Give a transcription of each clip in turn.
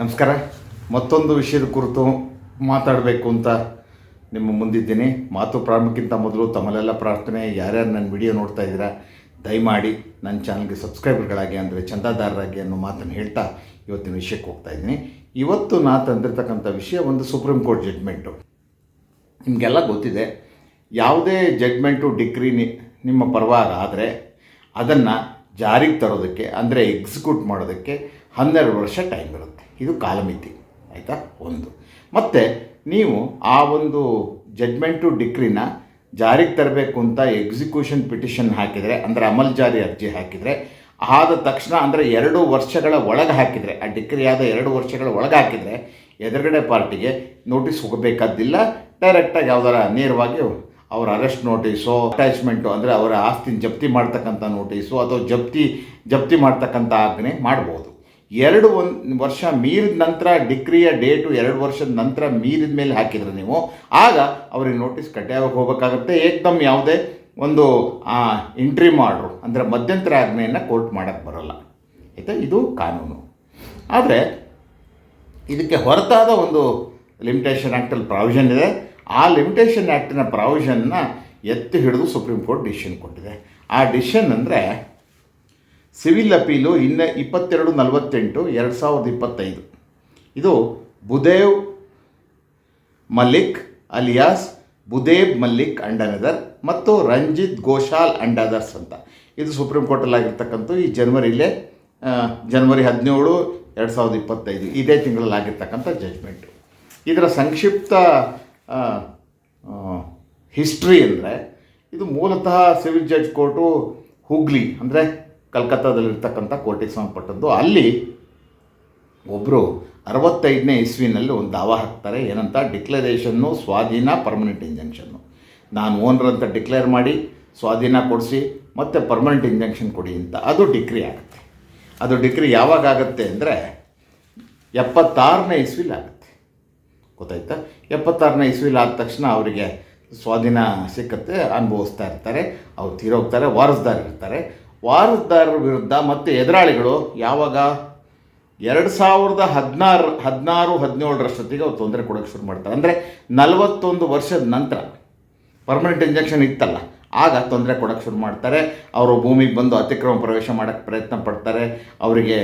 ನಮಸ್ಕಾರ. ಮತ್ತೊಂದು ವಿಷಯದ ಕುರಿತು ಮಾತಾಡಬೇಕು ಅಂತ ನಿಮ್ಮ ಮುಂದಿದ್ದೀನಿ. ಮಾತು ಪ್ರಾರಂಭಕ್ಕಿಂತ ಮೊದಲು ತಮ್ಮಲ್ಲೆಲ್ಲ ಪ್ರಾರ್ಥನೆ, ಯಾರ್ಯಾರು ನನ್ನ ವಿಡಿಯೋ ನೋಡ್ತಾ ಇದ್ದೀರಾ, ದಯಮಾಡಿ ನನ್ನ ಚಾನಲ್ಗೆ ಸಬ್ಸ್ಕ್ರೈಬರ್ಗಳಾಗಿ, ಅಂದರೆ ಚಂದಾದಾರರಾಗಿ ಅನ್ನೋ ಮಾತನ್ನು ಹೇಳ್ತಾ ಇವತ್ತಿನ ವಿಷಯಕ್ಕೆ ಹೋಗ್ತಾ ಇದ್ದೀನಿ. ಇವತ್ತು ನಾ ತಂದಿರ್ತಕ್ಕಂಥ ವಿಷಯ ಒಂದು ಸುಪ್ರೀಂ ಕೋರ್ಟ್ ಜಡ್ಮೆಂಟು ನಿಮಗೆಲ್ಲ ಗೊತ್ತಿದೆ, ಯಾವುದೇ ಜಡ್ಮೆಂಟು ಡಿಗ್ರಿ ನಿಮ್ಮ ಪರವಾಗ ಆದರೆ ಅದನ್ನು ಜಾರಿಗೆ ತರೋದಕ್ಕೆ, ಅಂದರೆ ಎಕ್ಸಿಕ್ಯೂಟ್ ಮಾಡೋದಕ್ಕೆ ಹನ್ನೆರಡು ವರ್ಷ ಟೈಮ್ ಇರುತ್ತೆ. ಇದು ಕಾಲಮಿತಿ, ಆಯಿತಾ? ಒಂದು. ಮತ್ತು ನೀವು ಆ ಒಂದು ಜಡ್ಮೆಂಟು ಡಿಕ್ರಿನ ಜಾರಿಗೆ ತರಬೇಕು ಅಂತ ಎಕ್ಸಿಕ್ಯೂಷನ್ ಪಿಟಿಷನ್ ಹಾಕಿದರೆ, ಅಂದರೆ ಅಮಲ್ ಜಾರಿ ಅರ್ಜಿ ಹಾಕಿದರೆ, ಆದ ತಕ್ಷಣ ಅಂದರೆ ಎರಡು ವರ್ಷಗಳ ಒಳಗೆ ಹಾಕಿದರೆ, ಆ ಡಿಕ್ರಿ ಆದ ಎರಡು ವರ್ಷಗಳ ಒಳಗೆ ಹಾಕಿದರೆ, ಎದುರುಗಡೆ ಪಾರ್ಟಿಗೆ ನೋಟಿಸ್ ಹೋಗಬೇಕಾದ್ದಿಲ್ಲ ಡೈರೆಕ್ಟಾಗಿ ಯಾವ್ದಾರ ನೇರವಾಗಿ ಅವರ ಅರೆಸ್ಟ್ ನೋಟಿಸು ಅಟ್ಯಾಚ್ಮೆಂಟು ಅಂದರೆ ಅವರ ಆಸ್ತಿನ ಜಪ್ತಿ ಮಾಡ್ತಕ್ಕಂಥ ನೋಟಿಸು ಅಥವಾ ಜಪ್ತಿ ಜಪ್ತಿ ಮಾಡ್ತಕ್ಕಂಥ ಆಜ್ಞೆ ಮಾಡ್ಬೋದು. ಎರಡು ಒಂದು ವರ್ಷ ಮೀರಿದ ನಂತರ ಡಿಗ್ರಿಯ ಡೇಟು ಎರಡು ವರ್ಷದ ನಂತರ ಮೀರಿದ ಮೇಲೆ ಹಾಕಿದ್ರೆ ನೀವು, ಆಗ ಅವ್ರಿಗೆ ನೋಟಿಸ್ ಕಡ್ಡಾಯವಾಗಿ ಹೋಗಬೇಕಾಗುತ್ತೆ. ಏಕ್ದಮ್ ಯಾವುದೇ ಒಂದು ಎಂಟ್ರಿ ಮಾಡ್ರು. ಅಂದರೆ ಮಧ್ಯಂತರ ಆಜ್ಞೆಯನ್ನು ಕೋರ್ಟ್ ಮಾಡೋಕ್ಕೆ ಬರೋಲ್ಲ. ಆಯಿತಾ? ಇದು ಕಾನೂನು. ಆದರೆ, ಇದಕ್ಕೆ ಹೊರತಾದ ಒಂದು ಲಿಮಿಟೇಷನ್ ಆ್ಯಕ್ಟಲ್ಲಿ ಪ್ರಾವಿಷನ್ ಇದೆ. ಆ ಲಿಮಿಟೇಷನ್ ಆ್ಯಕ್ಟಿನ ಪ್ರಾವಿಷನ್ನ ಎತ್ತಿ ಹಿಡಿದು ಸುಪ್ರೀಂ ಕೋರ್ಟ್ ಡಿಸಿಷನ್ ಕೊಟ್ಟಿದೆ. ಆ ಡಿಸಿಷನ್ ಅಂದರೆ ಸಿವಿಲ್ ಅಪೀಲು ಇನ್ನೇ ಇಪ್ಪತ್ತೆರಡು ನಲವತ್ತೆಂಟು ಎರಡು ಸಾವಿರದ ಇಪ್ಪತ್ತೈದು. ಇದು Budev Mallik alias Budeb Mallik and another ಮತ್ತು ರಂಜಿತ್ ಘೋಷಾಲ್ ಅಂಡ್ ಅದರ್ಸ್ ಅಂತ. ಇದು ಸುಪ್ರೀಂ ಕೋರ್ಟಲ್ಲಾಗಿರ್ತಕ್ಕಂಥ ಈ ಜನ್ವರಿಲೇ ಜನ್ವರಿ ಹದಿನೇಳು ಎರಡು ಸಾವಿರದ ಇಪ್ಪತ್ತೈದು, ಇದೇ ತಿಂಗಳಲ್ಲಾಗಿರ್ತಕ್ಕಂಥ ಜಜ್ಮೆಂಟು ಇದರ ಸಂಕ್ಷಿಪ್ತ ಹಿಸ್ಟ್ರಿ ಅಂದರೆ ಇದು ಮೂಲತಃ ಸಿವಿಲ್ ಜಡ್ಜ್ ಕೋರ್ಟು ಹುಗ್ಲಿ ಅಂದರೆ ಕಲ್ಕತ್ತಾದಲ್ಲಿರ್ತಕ್ಕಂಥ ಕೋರ್ಟಿಗೆ ಸಂಬಂಧಪಟ್ಟದ್ದು ಅಲ್ಲಿ ಒಬ್ಬರು ಅರವತ್ತೈದನೇ ಇಸ್ವಿನಲ್ಲಿ ಒಂದು ದಾವ ಹಾಕ್ತಾರೆ. ಏನಂತ? ಡಿಕ್ಲರೇಷನ್ನು, ಸ್ವಾಧೀನ ಪರ್ಮನೆಂಟ್ ಇಂಜಂಕ್ಷನ್ನು ನಾನು ಓನರ್ ಅಂತ ಡಿಕ್ಲೇರ್ ಮಾಡಿ, ಸ್ವಾಧೀನ ಕೊಡಿಸಿ, ಮತ್ತು ಪರ್ಮನೆಂಟ್ ಇಂಜೆಕ್ಷನ್ ಕೊಡಿ ಅಂತ. ಅದು ಡಿಕ್ರಿ ಆಗುತ್ತೆ. ಅದು ಡಿಕ್ರಿ ಯಾವಾಗ ಆಗುತ್ತೆ ಅಂದರೆ, ಎಪ್ಪತ್ತಾರನೇ ಇಸ್ವಿಲಿ ಆಗುತ್ತೆ. ಗೊತ್ತಾಯ್ತಾ? ಎಪ್ಪತ್ತಾರನೇ ಇಸ್ವಿಲಿ ಆದ ತಕ್ಷಣ ಅವರಿಗೆ ಸ್ವಾಧೀನ ಸಿಕ್ಕತ್ತೆ, ಅನುಭವಿಸ್ತಾ ಇರ್ತಾರೆ. ಅವ್ರು ತೀರೋಗ್ತಾರೆ, ವಾರಸ್ದಾರ ಇರ್ತಾರೆ. ವಾರಸ್ದಾರರ ವಿರುದ್ಧ ಮತ್ತು ಎದುರಾಳಿಗಳು ಯಾವಾಗ? ಎರಡು ಸಾವಿರದ ಹದಿನಾರು ಹದಿನಾರು ಹದಿನೇಳರಷ್ಟೊತ್ತಿಗೆ ಅವ್ರು ತೊಂದರೆ ಕೊಡೋಕ್ಕೆ ಶುರು ಮಾಡ್ತಾರೆ. ಅಂದರೆ ನಲವತ್ತೊಂದು ವರ್ಷದ ನಂತರ ಪರ್ಮನೆಂಟ್ ಇಂಜೆಕ್ಷನ್ ಇತ್ತಲ್ಲ, ಆಗ ತೊಂದರೆ ಕೊಡೋಕ್ಕೆ ಶುರು ಮಾಡ್ತಾರೆ. ಅವರು ಭೂಮಿಗೆ ಬಂದು ಅತಿಕ್ರಮ ಪ್ರವೇಶ ಮಾಡೋಕ್ಕೆ ಪ್ರಯತ್ನ ಪಡ್ತಾರೆ. ಅವರಿಗೆ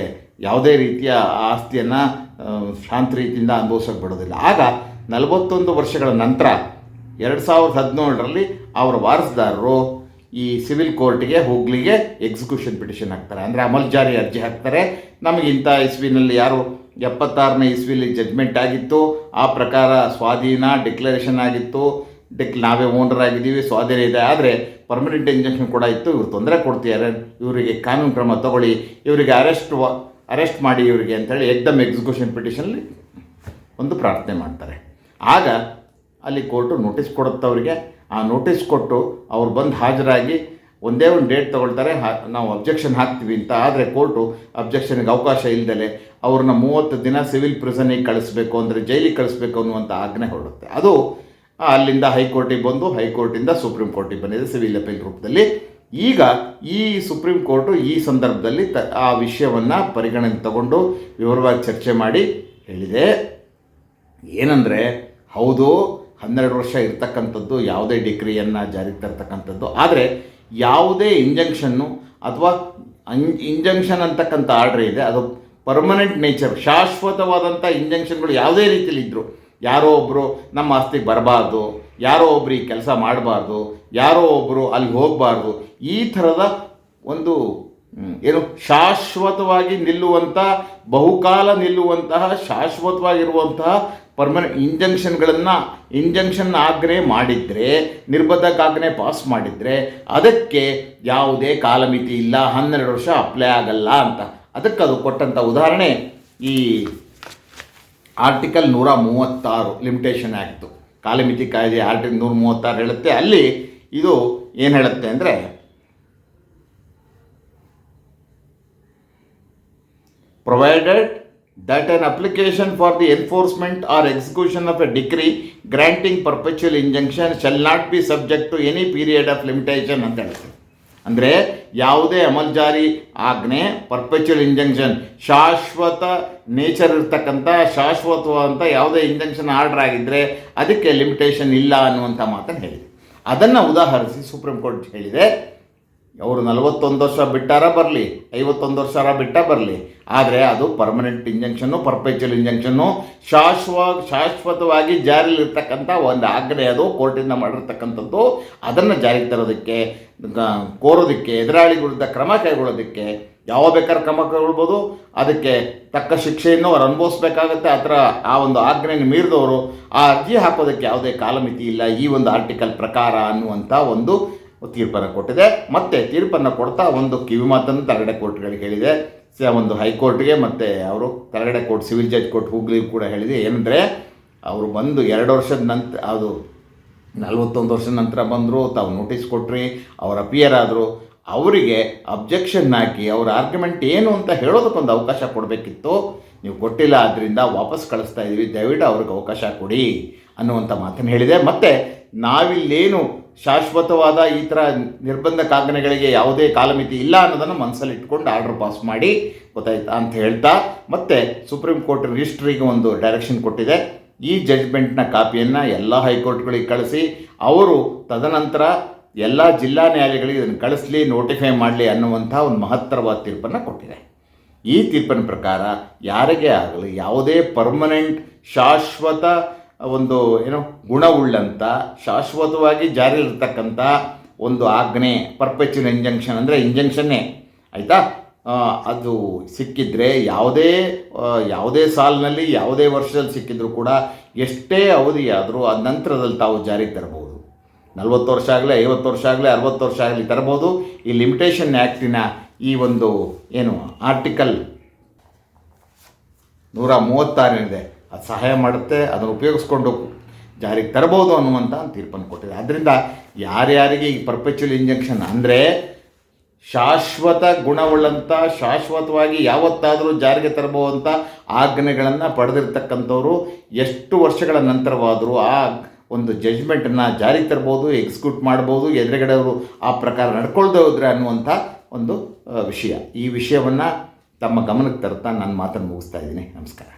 ಯಾವುದೇ ರೀತಿಯ ಆಸ್ತಿಯನ್ನು ಶಾಂತ ರೀತಿಯಿಂದ ಅನುಭವಿಸೋಕೆ ಬಿಡೋದಿಲ್ಲ. ಆಗ ನಲವತ್ತೊಂದು ವರ್ಷಗಳ ನಂತರ ಎರಡು ಸಾವಿರದ ಹದಿನೇಳರಲ್ಲಿ ಅವರ ವಾರಸುದಾರರು ಈ ಸಿವಿಲ್ ಕೋರ್ಟ್ಗೆ ಹೋಗ್ಲಿಗೆ ಎಕ್ಸಿಕ್ಯೂಷನ್ ಪಿಟಿಷನ್ ಹಾಕ್ತಾರೆ. ಅಂದರೆ ಅಮಲ್ ಜಾರಿ ಅರ್ಜಿ ಹಾಕ್ತಾರೆ. ನಮಗೆ ಇಂಥ ಇಸ್ವಿನಲ್ಲಿ ಯಾರು ಎಪ್ಪತ್ತಾರನೇ ಇಸ್ವಿಲಿ ಜಜ್ಮೆಂಟ್ ಆಗಿತ್ತು. ಆ ಪ್ರಕಾರ ಸ್ವಾಧೀನ ಡಿಕ್ಲರೇಷನ್ ಆಗಿತ್ತು. ಡಿಕ್ ನಾವೇ ಓನರ್ ಆಗಿದ್ದೀವಿ, ಸ್ವಾಧೀನ ಇದೆ. ಆದರೆ ಪರ್ಮನೆಂಟ್ ಇಂಜೆಕ್ಷನ್ ಕೂಡ ಇತ್ತು. ಇವ್ರು ತೊಂದರೆ ಕೊಡ್ತಿದ್ದಾರೆ. ಇವರಿಗೆ ಕಾನೂನು ಕ್ರಮ ತಗೊಳ್ಳಿ. ಇವರಿಗೆ ಅರೆಸ್ಟ್ ಅರೆಸ್ಟ್ ಮಾಡಿ ಇವರಿಗೆ ಅಂತೇಳಿ ಎಕ್ದಮ್ ಎಕ್ಸಿಕ್ಯೂಷನ್ ಪಿಟಿಷನಲ್ಲಿ ಒಂದು ಪ್ರಾರ್ಥನೆ ಮಾಡ್ತಾರೆ. ಆಗ ಅಲ್ಲಿ ಕೋರ್ಟು ನೋಟಿಸ್ ಕೊಡುತ್ತೆ ಅವರಿಗೆ ಆ ನೋಟಿಸ್ ಕೊಟ್ಟು ಅವ್ರು ಬಂದು ಹಾಜರಾಗಿ ಒಂದೇ ಒಂದು ಡೇಟ್ ತೊಗೊಳ್ತಾರೆ. ನಾವು ಅಬ್ಜೆಕ್ಷನ್ ಹಾಕ್ತೀವಿ ಅಂತ. ಆದರೆ ಕೋರ್ಟು ಅಬ್ಜೆಕ್ಷನ್ಗೆ ಅವಕಾಶ ಇಲ್ಲದೆ ಅವ್ರನ್ನ ಮೂವತ್ತು ದಿನ ಸಿವಿಲ್ ಪ್ರಿಸನಿಗೆ ಕಳಿಸ್ಬೇಕು ಅಂದರೆ ಜೈಲಿಗೆ ಕಳಿಸ್ಬೇಕು ಅನ್ನುವಂಥ ಆಜ್ಞೆ ಹೊರಡುತ್ತೆ. ಅದು ಅಲ್ಲಿಂದ ಹೈಕೋರ್ಟಿಗೆ ಬಂದು ಹೈಕೋರ್ಟಿಂದ ಸುಪ್ರೀಂ ಕೋರ್ಟಿಗೆ ಬಂದಿದೆ ಸಿವಿಲ್ ಅಪೀಲ್ ರೂಪದಲ್ಲಿ. ಈಗ ಈ ಸುಪ್ರೀಂ ಕೋರ್ಟು ಈ ಸಂದರ್ಭದಲ್ಲಿ ತ, ಆ ವಿಷಯವನ್ನು ಪರಿಗಣನೆ ತಗೊಂಡು ವಿವರವಾಗಿ ಚರ್ಚೆ ಮಾಡಿ ಹೇಳಿದೆ. ಏನಂದರೆ, ಹೌದು ಹನ್ನೆರಡು ವರ್ಷ ಇರ್ತಕ್ಕಂಥದ್ದು, ಯಾವುದೇ ಡಿಗ್ರಿಯನ್ನು ಜಾರಿಗೆ ತರ್ತಕ್ಕಂಥದ್ದು. ಆದರೆ ಯಾವುದೇ ಇಂಜಂಕ್ಷನ್ನು ಅಥವಾ ಇಂಜಂಕ್ಷನ್ ಅಂತಕ್ಕಂಥ ಆರ್ಡ್ರ್ ಇದೆ. ಅದು ಪರ್ಮನೆಂಟ್ ನೇಚರ್. ಶಾಶ್ವತವಾದಂಥ ಇಂಜಂಕ್ಷನ್ಗಳು ಯಾವುದೇ ರೀತಿಯಲ್ಲಿ ಇದ್ದರು ಯಾರೋ ಒಬ್ಬರು ನಮ್ಮ ಆಸ್ತಿಗೆ ಬರಬಾರ್ದು, ಯಾರೋ ಒಬ್ಬರು ಈ ಕೆಲಸ ಮಾಡಬಾರ್ದು, ಯಾರೋ ಒಬ್ಬರು ಅಲ್ಲಿ ಹೋಗಬಾರ್ದು, ಈ ಥರದ ಒಂದು ಏನು ಶಾಶ್ವತವಾಗಿ ನಿಲ್ಲುವಂಥ ಬಹುಕಾಲ ನಿಲ್ಲುವಂತಹ, ಶಾಶ್ವತವಾಗಿರುವಂತಹ ಪರ್ಮನೆಂಟ್ ಇಂಜಂಕ್ಷನ್ಗಳನ್ನು ಇಂಜಂಕ್ಷನ್ ಆಜ್ಞೆ ಮಾಡಿದರೆ ನಿರ್ಬಂಧಕಾಜ್ಞೆ ಪಾಸ್ ಮಾಡಿದರೆ, ಅದಕ್ಕೆ ಯಾವುದೇ ಕಾಲಮಿತಿ ಇಲ್ಲ, ಹನ್ನೆರಡು ವರ್ಷ ಅಪ್ಲೈ ಆಗಲ್ಲ ಅಂತ. ಅದಕ್ಕೆ ಅದು ಕೊಟ್ಟಂಥ ಉದಾಹರಣೆ ಈ ಆರ್ಟಿಕಲ್ ನೂರ ಮೂವತ್ತಾರು ಲಿಮಿಟೇಷನ್ ಆ್ಯಕ್ಟು ಕಾಲಮಿತಿ ಕಾಯ್ದೆ ಆರ್ಟಿಕಲ್ ನೂರ ಮೂವತ್ತಾರು ಹೇಳುತ್ತೆ. ಅಲ್ಲಿ ಇದು ಏನು ಹೇಳುತ್ತೆ ಅಂದರೆ provided that an application for the enforcement or execution of a decree granting perpetual injunction shall not be subject to any period of limitation ಅಂತ ಹೇಳುತ್ತೆ ಅಂದರೆ ಯಾವುದೇ ಅಮಲ್ ಜಾರಿ ಆಜ್ಞೆ ಪರ್ಪೆಚುವಲ್ ಇಂಜಂಕ್ಷನ್ ಶಾಶ್ವತ ನೇಚರ್ ಇರ್ತಕ್ಕಂಥ ಶಾಶ್ವತವಾದಂಥ ಯಾವುದೇ ಇಂಜಂಕ್ಷನ್ ಆರ್ಡರ್ ಆಗಿದ್ದರೆ ಅದಕ್ಕೆ ಲಿಮಿಟೇಷನ್ ಇಲ್ಲ ಅನ್ನುವಂಥ ಮಾತನ್ನು ಹೇಳಿದೆ ಅದನ್ನು ಉದಾಹರಿಸಿ ಸುಪ್ರೀಂ ಕೋರ್ಟ್ ಹೇಳಿದೆ ಅವರು ನಲವತ್ತೊಂದು ವರ್ಷ ಬಿಟ್ಟಾರ ಬರಲಿ, ಐವತ್ತೊಂದು ವರ್ಷ ಬಿಟ್ಟ ಬರಲಿ. ಆದರೆ ಅದು ಪರ್ಮನೆಂಟ್ ಇಂಜೆಕ್ಷನ್ನು ಪರ್ಪೆಚುವಲ್ ಇಂಜೆಕ್ಷನ್ನು ಶಾಶ್ವ ಶಾಶ್ವತವಾಗಿ ಜಾರಿಯಲ್ಲಿರ್ತಕ್ಕಂಥ ಒಂದು ಆಜ್ಞೆ ಅದು, ಕೋರ್ಟಿಂದ ಮಾಡಿರ್ತಕ್ಕಂಥದ್ದು. ಅದನ್ನು ಜಾರಿಗೆ ತರೋದಕ್ಕೆ ಕೋರೋದಕ್ಕೆ, ಎದುರಾಳಿ ವಿರುದ್ಧ ಕ್ರಮ ಕೈಗೊಳ್ಳೋದಕ್ಕೆ ಯಾವ ಬೇಕಾದ್ರೆ ಕ್ರಮ ಕೈಗೊಳ್ಬೋದು. ಅದಕ್ಕೆ ತಕ್ಕ ಶಿಕ್ಷೆಯನ್ನು ಅವ್ರು ಅನುಭವಿಸ್ಬೇಕಾಗತ್ತೆ. ಆ ಆ ಒಂದು ಆಜ್ಞೆಯನ್ನು ಮೀರಿದವರು ಆ ಅರ್ಜಿ ಹಾಕೋದಕ್ಕೆ ಯಾವುದೇ ಕಾಲಮಿತಿ ಇಲ್ಲ. ಈ ಒಂದು ಆರ್ಟಿಕಲ್ ಪ್ರಕಾರ ಅನ್ನುವಂಥ ಒಂದು ತೀರ್ಪನ್ನು ಕೊಟ್ಟಿದೆ. ಮತ್ತೆ ತೀರ್ಪನ್ನು ಕೊಡ್ತಾ ಒಂದು ಕಿವಿಮಾತನ್ನು ತರಗಡೆ ಕೋರ್ಟ್ಗಳಿಗೆ ಹೇಳಿದೆ. ಒಂದು ಹೈಕೋರ್ಟ್ಗೆ ಮತ್ತು ಅವರು ತರಗಡೆ ಕೋರ್ಟ್, ಸಿವಿಲ್ ಜಡ್ಜ್ ಕೋರ್ಟ್ ಹೋಗ್ಲಿಕ್ಕೆ ಕೂಡ ಹೇಳಿದೆ. ಏನಂದರೆ, ಅವರು ಬಂದು ಎರಡು ವರ್ಷದ ನಂತರ ಅದು ನಲವತ್ತೊಂದು ವರ್ಷದ ನಂತರ ಬಂದರು, ತಾವು ನೋಟಿಸ್ ಕೊಟ್ರಿ, ಅವ್ರು ಅಪಿಯರ್ ಆದರು, ಅವರಿಗೆ ಅಬ್ಜೆಕ್ಷನ್ ಹಾಕಿ, ಅವ್ರ ಆರ್ಗ್ಯುಮೆಂಟ್ ಏನು ಅಂತ ಹೇಳೋದಕ್ಕೊಂದು ಅವಕಾಶ ಕೊಡಬೇಕಿತ್ತು. ನೀವು ಕೊಟ್ಟಿಲ್ಲ ಆದ್ದರಿಂದ ವಾಪಸ್ ಕಳಿಸ್ತಾ ಇದ್ದೀವಿ ದಯವಿಟ್ಟು ಅವ್ರಿಗೆ ಅವಕಾಶ ಕೊಡಿ ಅನ್ನುವಂಥ ಮಾತನ್ನು ಹೇಳಿದೆ. ಮತ್ತು ನಾವಿಲ್ಲೇನು ಶಾಶ್ವತವಾದ ಈ ಥರ ನಿರ್ಬಂಧ ಕಾಗನೆಗಳಿಗೆ ಯಾವುದೇ ಕಾಲಮಿತಿ ಇಲ್ಲ ಅನ್ನೋದನ್ನು ಮನಸ್ಸಲ್ಲಿ ಇಟ್ಕೊಂಡು ಆರ್ಡರ್ ಪಾಸ್ ಮಾಡಿ ಗೊತ್ತಾಯ್ತಾ ಅಂತ ಹೇಳ್ತಾ, ಮತ್ತೆ ಸುಪ್ರೀಂ ಕೋರ್ಟ್ ರಿಜಿಸ್ಟ್ರಿಗೆ ಒಂದು ಡೈರೆಕ್ಷನ್ ಕೊಟ್ಟಿದೆ. ಈ ಜಡ್ಜ್ಮೆಂಟ್ನ ಕಾಪಿಯನ್ನು ಎಲ್ಲ ಹೈಕೋರ್ಟ್ಗಳಿಗೆ ಕಳಿಸಿ, ಅವರು ತದನಂತರ ಎಲ್ಲ ಜಿಲ್ಲಾ ನ್ಯಾಯಾಲಯಗಳಿಗೆ ಇದನ್ನು ಕಳಿಸ್ಲಿ ನೋಟಿಫೈ ಮಾಡಲಿ ಅನ್ನುವಂಥ ಒಂದು ಮಹತ್ತರವಾದ ತೀರ್ಪನ್ನು ಕೊಟ್ಟಿದೆ. ಈ ತೀರ್ಪಿನ ಪ್ರಕಾರ ಯಾರಿಗೇ ಆಗಲಿ ಯಾವುದೇ ಪರ್ಮನೆಂಟ್ ಶಾಶ್ವತ ಒಂದು ಏನು ಗುಣವುಳ್ಳಂಥ ಶಾಶ್ವತವಾಗಿ ಜಾರಿಯಲ್ಲಿರ್ತಕ್ಕಂಥ ಒಂದು ಆಜ್ಞೆ ಪರ್ಪೆಚುವಲ್ ಇಂಜಂಕ್ಷನ್ ಅಂದರೆ ಇಂಜಂಕ್ಷನ್ನೇ ಆಯಿತಾ? ಅದು ಸಿಕ್ಕಿದ್ರೆ ಯಾವುದೇ ಯಾವುದೇ ಸಾಲಿನಲ್ಲಿ, ಯಾವುದೇ ವರ್ಷದಲ್ಲಿ ಸಿಕ್ಕಿದ್ರೂ ಕೂಡ ಎಷ್ಟೇ ಅವಧಿಯಾದರೂ ಆ ನಂತರದಲ್ಲಿ ತಾವು ಜಾರಿಗೆ ತರಬಹುದು. ನಲ್ವತ್ತು ವರ್ಷ ಆಗಲಿ, ಐವತ್ತು ವರ್ಷ ಆಗಲಿ, ಅರವತ್ತು ವರ್ಷ ಆಗಲಿ ತರಬಹುದು. ಈ ಲಿಮಿಟೇಷನ್ ಆ್ಯಕ್ಟಿನ ಈ ಒಂದು ಏನು ಆರ್ಟಿಕಲ್ ನೂರ ಮೂವತ್ತಾರನಿದೆ. ಅದು ಸಹಾಯ ಮಾಡುತ್ತೆ, ಅದನ್ನು ಉಪಯೋಗಿಸ್ಕೊಂಡು ಜಾರಿಗೆ ತರಬಹುದು ಅನ್ನುವಂಥ ತೀರ್ಪನ್ನು ಕೊಟ್ಟಿದೆ. ಆದ್ದರಿಂದ ಯಾರ್ಯಾರಿಗೆ ಈ ಪರ್ಪೆಚುವಲ್ ಇಂಜೆಕ್ಷನ್ ಅಂದರೆ ಶಾಶ್ವತ ಗುಣವುಳ್ಳಂಥ ಶಾಶ್ವತವಾಗಿ ಯಾವತ್ತಾದರೂ ಜಾರಿಗೆ ತರಬಹುದಂಥ ಆಜ್ಞೆಗಳನ್ನು ಪಡೆದಿರ್ತಕ್ಕಂಥವ್ರು ಎಷ್ಟು ವರ್ಷಗಳ ನಂತರವಾದರೂ ಆ ಒಂದು ಜಜ್ಮೆಂಟನ್ನು ಜಾರಿಗೆ ತರ್ಬೋದು ಎಕ್ಸಿಕ್ಯೂಟ್ ಮಾಡ್ಬೋದು ಎದುರುಗಡೆಯವರು ಆ ಪ್ರಕಾರ ನಡ್ಕೊಳ್ದೇ ಹೋದ್ರೆ ಅನ್ನುವಂಥ ಒಂದು ವಿಷಯ. ಈ ವಿಷಯವನ್ನು ತಮ್ಮ ಗಮನಕ್ಕೆ ತರ್ತಾ ನಾನು ಮಾತನ್ನು ಮುಗಿಸ್ತಾ ಇದ್ದೀನಿ. ನಮಸ್ಕಾರ.